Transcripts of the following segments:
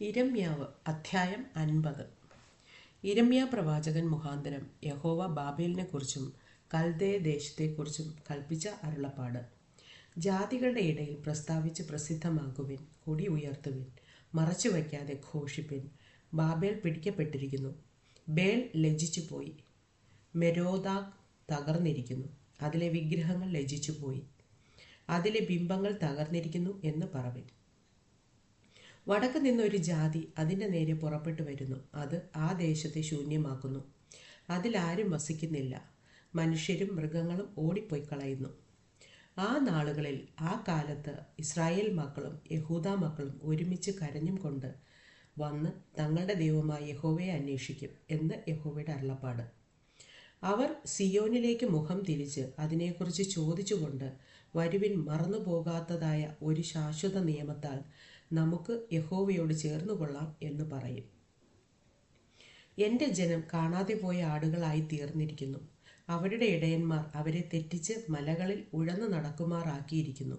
ഇരമ്യാവ് അധ്യായം അൻപത്. ഇരമ്യ പ്രവാചകൻ മുഖാന്തരം യഹോവ ബാബേലിനെ കുറിച്ചും കൽദേ ദേശത്തെക്കുറിച്ചും കൽപ്പിച്ച അരുളപ്പാട്. ജാതികളുടെ ഇടയിൽ പ്രസ്താവിച്ച് പ്രസിദ്ധമാക്കുവിൻ കൊടി ഉയർത്തുവിൻ മറച്ചു വയ്ക്കാതെ ഘോഷിപ്പിൻ ബാബേൽ പിടിക്കപ്പെട്ടിരിക്കുന്നു. ബേൽ ലജിച്ചു പോയി. മെരോദാ തകർന്നിരിക്കുന്നു. അതിലെ വിഗ്രഹങ്ങൾ ലജിച്ചു പോയി. അതിലെ ബിംബങ്ങൾ തകർന്നിരിക്കുന്നു എന്ന് പറവിൻ. വടക്ക് നിന്നൊരു ജാതി അതിന്റെ നേരെ പുറപ്പെട്ടു വരുന്നു. അത് ആ ദേശത്തെ ശൂന്യമാക്കുന്നു. അതിലാരും വസിക്കുന്നില്ല. മനുഷ്യരും മൃഗങ്ങളും ഓടിപ്പോയി കളയുന്നു. ആ നാളുകളിൽ ആ കാലത്ത് ഇസ്രായേൽ മക്കളും യഹൂദ മക്കളും ഒരുമിച്ച് കരഞ്ഞും കൊണ്ട് വന്ന് തങ്ങളുടെ ദൈവമായ യഹോവയെ അന്വേഷിക്കും എന്ന് യഹോവയുടെ അരുളപ്പാട്. അവർ സിയോനിലേക്ക് മുഖം തിരിച്ച് അതിനെക്കുറിച്ച് ചോദിച്ചുകൊണ്ട് വരുവിൻ മറന്നു പോകാത്തതായ ഒരു ശാശ്വത നിയമത്താൽ നമുക്ക് യഹോവയോട് ചേർന്നു കൊള്ളാം എന്ന് പറയും. എന്റെ ജനം കാണാതെ പോയ ആടുകളായി തീർന്നിരിക്കുന്നു. അവരുടെ ഇടയന്മാർ അവരെ തെറ്റിച്ച് മലകളിൽ ഉഴന്നു നടക്കുമാറാക്കിയിരിക്കുന്നു.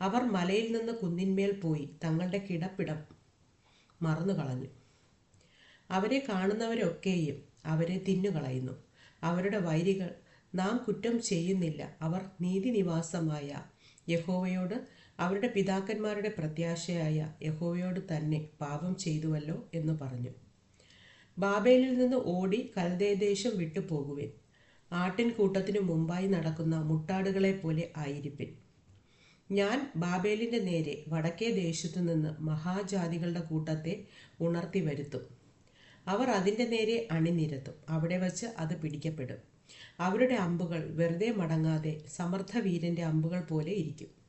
അവർ മലയിൽ നിന്ന് കുന്നിന്മേൽ പോയി തങ്ങളുടെ കിടപ്പിടം മറന്നു കളഞ്ഞു അവരെ കാണുന്നവരൊക്കെയും അവരെ തിന്നുകളയുന്നു. അവരുടെ വൈരികൾ നാം കുറ്റം ചെയ്യുന്നില്ല. അവർ നീതിനിവാസമായ യഹോവയോട് അവരുടെ പിതാക്കന്മാരുടെ പ്രത്യാശയായ യഹോവയോട് തന്നെ പാപം ചെയ്തുവല്ലോ എന്ന് പറഞ്ഞു. ബാബേലിൽ നിന്ന് ഓടി കൽദേദേശം വിട്ടു പോകുവിൻ ആട്ടിൻകൂട്ടത്തിനു മുമ്പായി നടക്കുന്ന മുട്ടാടുകളെ പോലെ ആയിരിപ്പിൻ. ഞാൻ ബാബേലിന്റെ നേരെ വടക്കേ ദേശത്തു നിന്ന് മഹാജാതികളുടെ കൂട്ടത്തെ ഉണർത്തി വരുത്തും. അവർ അതിന്റെ നേരെ അണിനിരത്തും. അവിടെ വച്ച് അത് പിടിക്കപ്പെടും. അവരുടെ അമ്പുകൾ വെറുതെ മടങ്ങാതെ സമർത്ഥവീരന്റെ അമ്പുകൾ പോലെ ഇരിക്കും.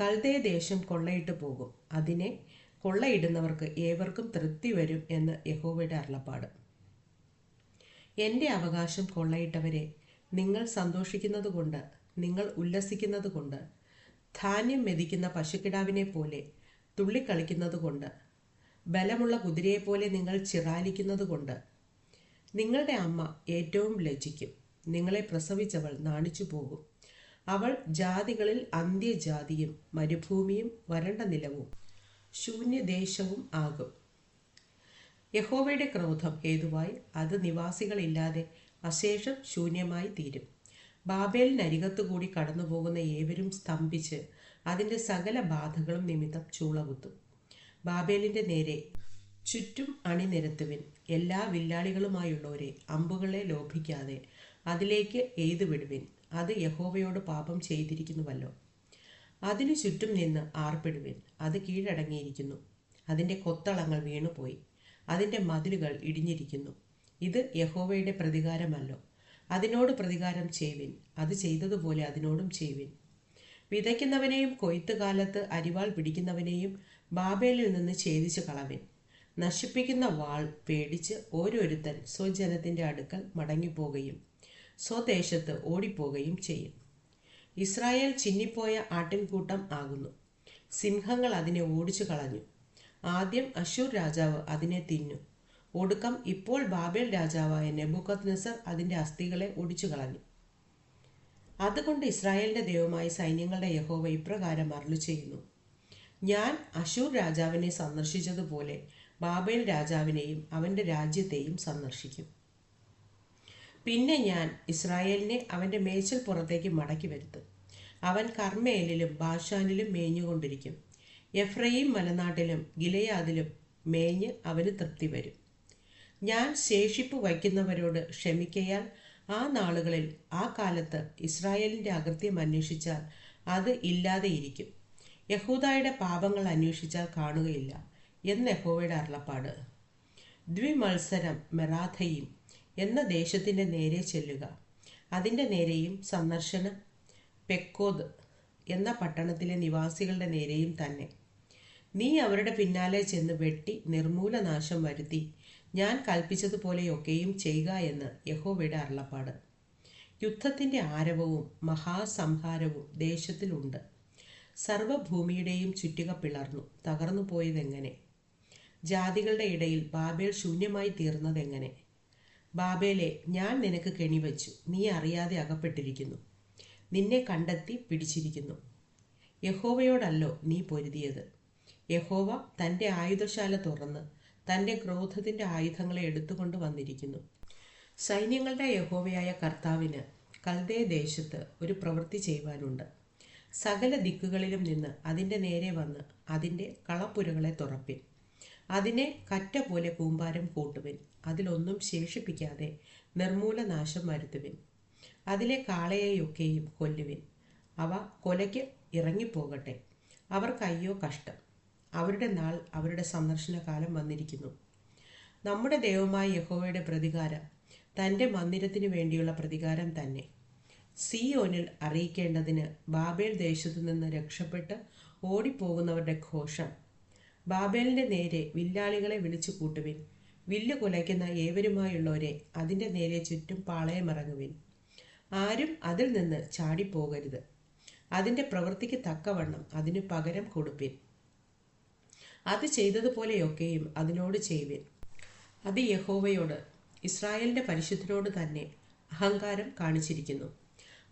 കൽദേ ദേശം കൊള്ളയിട്ട് പോകും. അതിനെ കൊള്ളയിടുന്നവർക്ക് ഏവർക്കും തൃപ്തി വരും എന്ന് യഹോവയുടെ അരുളപ്പാട്. എന്റെ അവകാശം കൊള്ളയിട്ടവരെ നിങ്ങൾ സന്തോഷിക്കുന്നത് കൊണ്ട് നിങ്ങൾ ഉല്ലസിക്കുന്നത് കൊണ്ട് ധാന്യം മെതിക്കുന്ന പശുക്കിടാവിനെ പോലെ തുള്ളിക്കളിക്കുന്നത് കൊണ്ട് ബലമുള്ള കുതിരയെപ്പോലെ നിങ്ങൾ ചിറാലിക്കുന്നത് കൊണ്ട് നിങ്ങളുടെ അമ്മ ഏറ്റവും ലജ്ജിക്കും. നിങ്ങളെ പ്രസവിച്ചവൾ നാണിച്ചു പോകും അവൾ ജാതികളിൽ അന്ത്യജാതിയും മരുഭൂമിയും വരണ്ട നിലവും ശൂന്യദേശവും ആകും. യഹോവയുടെ ക്രോധം ഹേതുവായി അത് നിവാസികളില്ലാതെ അശേഷം ശൂന്യമായി തീരും. ബാബേലിനരികത്തുകൂടി കടന്നുപോകുന്ന ഏവരും സ്തംഭിച്ച് അതിന്റെ സകല ബാധകളും നിമിത്തം ചൂളകുത്തും. ബാബേലിന്റെ നേരെ ചുറ്റും അണിനിരത്തുവിൻ. എല്ലാ വില്ലാളികളുമായുള്ളവരെ അമ്പുകളെ ലോഭിക്കാതെ അതിലേക്ക് എയ്തു വിടുവിൻ അത് യഹോവയോട് പാപം ചെയ്തിരിക്കുന്നുവല്ലോ. അതിനു ചുറ്റും നിന്ന് ആർപ്പിടുവിൻ. അത് കീഴടങ്ങിയിരിക്കുന്നു. അതിന്റെ കൊത്തളങ്ങൾ വീണുപോയി. അതിന്റെ മതിലുകൾ ഇടിഞ്ഞിരിക്കുന്നു. ഇത് യഹോവയുടെ പ്രതികാരമല്ലോ. അതിനോട് പ്രതികാരം ചെയ്യുവിൻ. അത് ചെയ്തതുപോലെ അതിനോടും ചെയ്യുവിൻ. വിതയ്ക്കുന്നവനെയും കൊയ്ത്തുകാലത്ത് അരിവാൾ പിടിക്കുന്നവനെയും ബാബേലിൽ നിന്ന് ഛേദിച്ചു കളവിൻ. നശിപ്പിക്കുന്ന വാൾ പേടിച്ച് ഓരോരുത്തൻ സ്വജനത്തിന്റെ അടുക്കൽ മടങ്ങിപ്പോകുകയും സ്വദേശത്ത് ഓടിപ്പോകുകയും ചെയ്യും. ഇസ്രായേൽ ചിന്നിപ്പോയ ആട്ടിൻകൂട്ടം ആകുന്നു. സിംഹങ്ങൾ അതിനെ ഓടിച്ചു കളഞ്ഞു. ആദ്യം അശൂർ രാജാവ് അതിനെ തിന്നു. ഒടുക്കം ഇപ്പോൾ ബാബേൽ രാജാവായ നെബുക്കത് നസർ അതിന്റെ അസ്ഥികളെ ഒടിച്ചു കളഞ്ഞു. അതുകൊണ്ട് ഇസ്രായേലിന്റെ ദൈവമായി സൈന്യങ്ങളുടെ യഹോവ ഇപ്രകാരം അരളു ചെയ്യുന്നു. ഞാൻ അശൂർ രാജാവിനെ സന്ദർശിച്ചതുപോലെ ബാബേൽ രാജാവിനെയും അവന്റെ രാജ്യത്തെയും സന്ദർശിക്കും. പിന്നെ ഞാൻ ഇസ്രായേലിനെ അവന്റെ മേച്ചൽ പുറത്തേക്ക് മടക്കി വരുത്തും. അവൻ കർമ്മേലിലും ബാഷാനിലും മേഞ്ഞുകൊണ്ടിരിക്കും. എഫ്രൈം മലനാട്ടിലും ഗിലയാദിലും മേഞ്ഞ് അവന് തൃപ്തി വരും. ഞാൻ ശേഷിപ്പ് വയ്ക്കുന്നവരോട് ക്ഷമിക്കയാൽ ആ നാളുകളിൽ ആ കാലത്ത് ഇസ്രായേലിന്റെ അകൃത്യം അന്വേഷിച്ചാൽ അത് ഇല്ലാതെയിരിക്കും യഹൂദായുടെ പാപങ്ങൾ അന്വേഷിച്ചാൽ കാണുകയില്ല എന്ന് യഹോവയുടെ അരുളപ്പാട്. ദ്വിമത്സരം മെറാഥയും. എന്ന ദേശത്തിന്റെ നേരെ ചെല്ലുക. അതിന്റെ നേരെയും സന്ദർശനം പെക്കോദ് എന്ന പട്ടണത്തിലെ നിവാസികളുടെ നേരെയും തന്നെ. നീ അവരുടെ പിന്നാലെ ചെന്ന് വെട്ടി നിർമൂലനാശം വരുത്തി. ഞാൻ കൽപ്പിച്ചതുപോലെയൊക്കെയും ചെയ്യുക എന്ന് യഹോവയുടെ അരുളപ്പാട്. യുദ്ധത്തിന്റെ ആരവവും മഹാസംഹാരവും ദേശത്തിലുണ്ട്. സർവഭൂമിയുടെയും ചുറ്റിക പിളർന്നു. തകർന്നു പോയതെങ്ങനെ ജാതികളുടെ ഇടയിൽ ബാബേൽ ശൂന്യമായി തീർന്നതെങ്ങനെ? ബാബേലെ ഞാൻ നിനക്ക് കെണിവച്ചു നീ അറിയാതെ അകപ്പെട്ടിരിക്കുന്നു. നിന്നെ കണ്ടെത്തി പിടിച്ചിരിക്കുന്നു. യഹോവയോടല്ലോ നീ പൊരുതിയത്. യഹോവ തന്റെ ആയുധശാല തുറന്ന് തന്റെ ക്രോധത്തിന്റെ ആയുധങ്ങളെ എടുത്തുകൊണ്ട് വന്നിരിക്കുന്നു. സൈന്യങ്ങളുടെ യഹോവയായ കർത്താവിന് കൽദേ ദേശത്ത് ഒരു പ്രവൃത്തി ചെയ്യുവാനുണ്ട്. സകല ദിക്കുകളിലും നിന്ന് അതിന്റെ നേരെ വന്ന് അതിന്റെ കളപ്പുരകളെ തുറപ്പിൻ. അതിനെ കറ്റ പോലെ കൂമ്പാരം കൂട്ടുവിൻ. അതിലൊന്നും ശേഷിപ്പിക്കാതെ നിർമൂലനാശം വരുത്തുവിൻ. അതിലെ കാളയെയൊക്കെയും കൊല്ലുവിൻ. അവ കൊലയ്ക്ക് ഇറങ്ങിപ്പോകട്ടെ. അവർക്കയ്യോ കഷ്ടം. അവരുടെ നാൾ അവരുടെ സന്ദർശനകാലം വന്നിരിക്കുന്നു. നമ്മുടെ ദൈവമായ യഹോവയുടെ പ്രതികാരം തന്റെ മന്ദിരത്തിനു വേണ്ടിയുള്ള പ്രതികാരം തന്നെ. സിയോനിൽ അറിയിക്കേണ്ടതിന് ബാബേൽ ദേശത്തു നിന്ന് രക്ഷപ്പെട്ട് ഓടിപ്പോകുന്നവരുടെ ഘോഷം. ബാബേലിന്റെ നേരെ വില്ലാളികളെ വിളിച്ചു കൂട്ടുവിൻ. വില്ല് കുലയ്ക്കുന്ന ഏവരുമായുള്ളവരെ അതിന്റെ നേരെ ചുറ്റും പാളയമിറങ്ങുവിൻ. ആരും അതിൽ നിന്ന് ചാടിപ്പോകരുത്. അതിന്റെ പ്രവൃത്തിക്ക് തക്കവണ്ണം അതിന് പകരം കൊടുപ്പിൻ. അത് ചെയ്തതുപോലെയൊക്കെയും അതിനോട് ചെയ്യുവിൻ. അത് യഹോവയോട് ഇസ്രായേലിന്റെ പരിശുദ്ധനോട് തന്നെ അഹങ്കാരം കാണിച്ചിരിക്കുന്നു.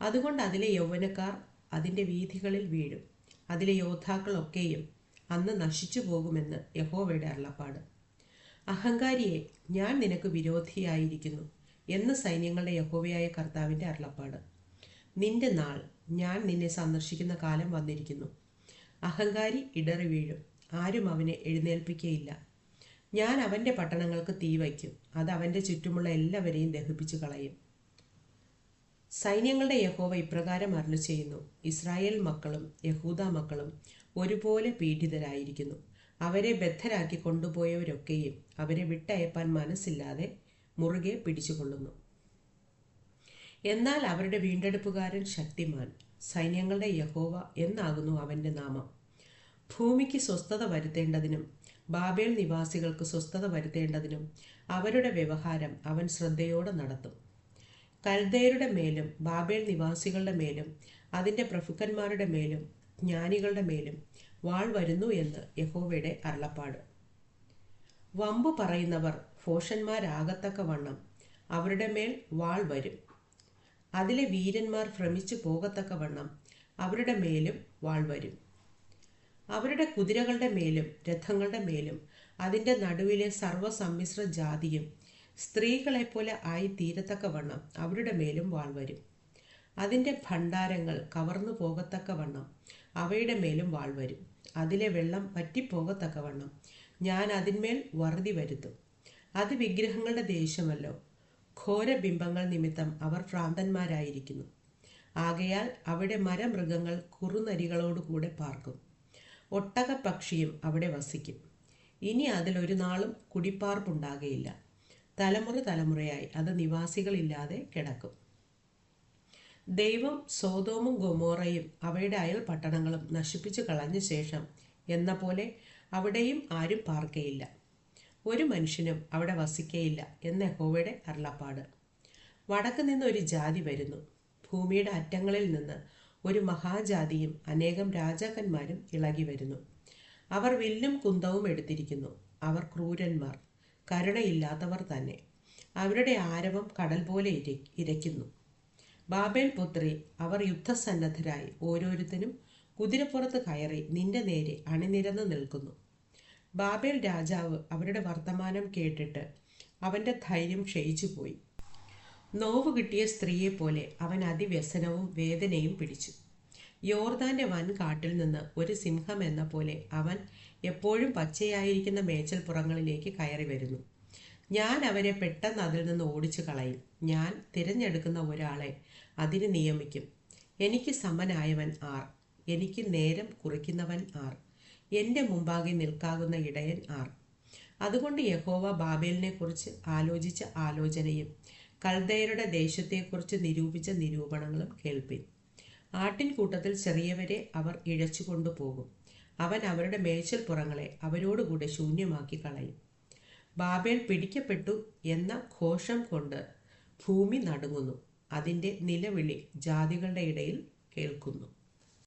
അതുകൊണ്ട് അതിലെ യൗവനക്കാർ അതിന്റെ വീഥികളിൽ വീഴും. അതിലെ യോദ്ധാക്കളൊക്കെയും അന്ന് നശിച്ചു പോകുമെന്ന് യഹോവയുടെ അരുളപ്പാട്. അഹങ്കാരിയെ ഞാൻ നിനക്ക് വിരോധിയായിരിക്കുന്നു എന്ന് സൈന്യങ്ങളുടെ യഹോവയായ കർത്താവിന്റെ അരുളപ്പാട്. നിന്റെ നാൾ ഞാൻ നിന്നെ സന്ദർശിക്കുന്ന കാലം വന്നിരിക്കുന്നു. അഹങ്കാരി ഇടറി വീഴും. ആരും അവനെ എഴുന്നേൽപ്പിക്കുകയില്ല ഞാൻ അവന്റെ പട്ടണങ്ങൾക്ക് തീ വയ്ക്കും. അത് അവന്റെ ചുറ്റുമുള്ള എല്ലാവരെയും ദഹിപ്പിച്ചു കളയും. സൈന്യങ്ങളുടെ യഹോവ ഇപ്രകാരം അരുളി ചെയ്യുന്നു ഇസ്രായേൽ മക്കളും യഹൂദ മക്കളും ഒരുപോലെ പീഡിതരായിരിക്കുന്നു. അവരെ ബദ്ധരാക്കി കൊണ്ടുപോയവരൊക്കെയും അവരെ വിട്ടയപ്പാൻ മനസ്സില്ലാതെ മുറുകെ പിടിച്ചുകൊള്ളുന്നു. എന്നാൽ അവരുടെ വീണ്ടെടുപ്പുകാരൻ ശക്തിമാൻ സൈന്യങ്ങളുടെ യഹോവ എന്നാകുന്നു അവന്റെ നാമം. ഭൂമിക്ക് സ്വസ്ഥത വരുത്തേണ്ടതിനും ബാബേൽ നിവാസികൾക്ക് സ്വസ്ഥത വരുത്തേണ്ടതിനും അവരുടെ വ്യവഹാരം അവൻ ശ്രദ്ധയോടെ നടത്തും. കൽദയരുടെ മേലും ബാബേൽ നിവാസികളുടെ മേലും അതിന്റെ പ്രഭുക്കന്മാരുടെ മേലും ജ്ഞാനികളുടെ മേലും വാൾ വരുന്നു എന്ന് യഹോവയുടെ അരുളപ്പാട്. വമ്പ് പറയുന്നവർ ഫോഷന്മാരാകത്തക്ക വണ്ണം അവരുടെ മേൽ വാൾ വരും. അതിലെ വീരന്മാർ ഭ്രമിച്ചു പോകത്തക്ക വണ്ണം അവരുടെ മേലും വാൾ വരും. അവരുടെ കുതിരകളുടെ മേലും രഥങ്ങളുടെ മേലും അതിന്റെ നടുവിലെ സർവസമ്മിശ്ര ജാതിയും സ്ത്രീകളെപ്പോലെ ആയി തീരത്തക്ക വണ്ണം അവരുടെ മേലും വാൾ വരും. അതിന്റെ ഭണ്ഡാരങ്ങൾ കവർന്നു പോകത്തക്ക വണ്ണം അവയുടെ മേലും വാൾ വരും. അതിലെ വെള്ളം പറ്റിപ്പോകത്തക്കവണ്ണം ഞാൻ അതിന്മേൽ വറുതി വരുത്തും. അത് വിഗ്രഹങ്ങളുടെ ദേശമല്ലോ. ഘോരബിംബങ്ങൾ നിമിത്തം അവർ ഭ്രാന്തന്മാരായിരിക്കുന്നു. ആകയാൽ അവിടെ മരമൃഗങ്ങൾ കുറുനരികളോടുകൂടെ പാർക്കും. ഒട്ടകപ്പക്ഷിയും അവിടെ വസിക്കും. ഇനി അതിലൊരു നാളും കുടിപ്പാർപ്പുണ്ടാകയില്ല. തലമുറ തലമുറയായി അത് നിവാസികളില്ലാതെ കിടക്കും. ദൈവം സോതോമും ഗൊമോറയും അവയുടെ അയൽ പട്ടണങ്ങളും നശിപ്പിച്ചു കളഞ്ഞ ശേഷം എന്ന പോലെ അവിടെയും ആരും പാർക്കയില്ല. ഒരു മനുഷ്യനും അവിടെ വസിക്കയില്ല എന്ന ഹോവയുടെ അരുളപ്പാട്. വടക്ക് നിന്ന് ഒരു ജാതി വരുന്നു. ഭൂമിയുടെ അറ്റങ്ങളിൽ നിന്ന് ഒരു മഹാജാതിയും അനേകം രാജാക്കന്മാരും ഇളകി വരുന്നു. അവർ വില്ലും കുന്തവും എടുത്തിരിക്കുന്നു. അവർ ക്രൂരന്മാർ. കരുണയില്ലാത്തവർ തന്നെ. അവരുടെ ആരവം കടൽ പോലെ ഇര ഇരയ്ക്കുന്നു. ബാബേൽ പുത്രി അവർ യുദ്ധസന്നദ്ധരായി. ഓരോരുത്തരും കുതിരപ്പുറത്ത് കയറി നിന്റെ നേരെ അണിനിരന്ന് നിൽക്കുന്നു. ബാബേൽ രാജാവ് അവരുടെ വർത്തമാനം കേട്ടിട്ട് അവന്റെ ധൈര്യം ക്ഷയിച്ചു പോയി നോവ് കിട്ടിയ സ്ത്രീയെ പോലെ അവൻ അതിവ്യസനവും വേദനയും പിടിച്ചു. യോർദാന്റെ വൻ കാട്ടിൽ നിന്ന് ഒരു സിംഹം എന്ന പോലെ അവൻ എപ്പോഴും പച്ചയായിരിക്കുന്ന മേച്ചൽപ്പുറങ്ങളിലേക്ക് കയറി വരുന്നു. ഞാൻ അവരെ പെട്ടെന്ന് അതിൽ നിന്ന് ഓടിച്ചു കളയും. ഞാൻ തിരഞ്ഞെടുക്കുന്ന ഒരാളെ അതിന് നിയമിക്കും. എനിക്ക് സമനായവൻ ആർ. എനിക്ക് നേരം കുറിക്കുന്നവൻ ആർ. എന്റെ മുമ്പാകെ നിൽക്കാകുന്ന ഇടയൻ ആർ. അതുകൊണ്ട് യഹോവ ബാബേലിനെ കുറിച്ച് ആലോചിച്ച ആലോചനയും കൽദയരുടെ ദേശത്തെക്കുറിച്ച് നിരൂപിച്ച നിരൂപണങ്ങളും കേൾപ്പിൻ. ആട്ടിൻകൂട്ടത്തിൽ ചെറിയവരെ അവർ ഇഴച്ചു കൊണ്ടുപോകും അവൻ അവരുടെ മേച്ചൽപ്പുറങ്ങളെ അവരോടുകൂടെ ശൂന്യമാക്കി കളയും. ബാബേൽ പിടിക്കപ്പെട്ടു എന്ന ഘോഷം കൊണ്ട് ഭൂമി നടുങ്ങുന്നു. അതിന്റെ നിലവിളി ജാതികളുടെ ഇടയിൽ കേൾക്കുന്നു.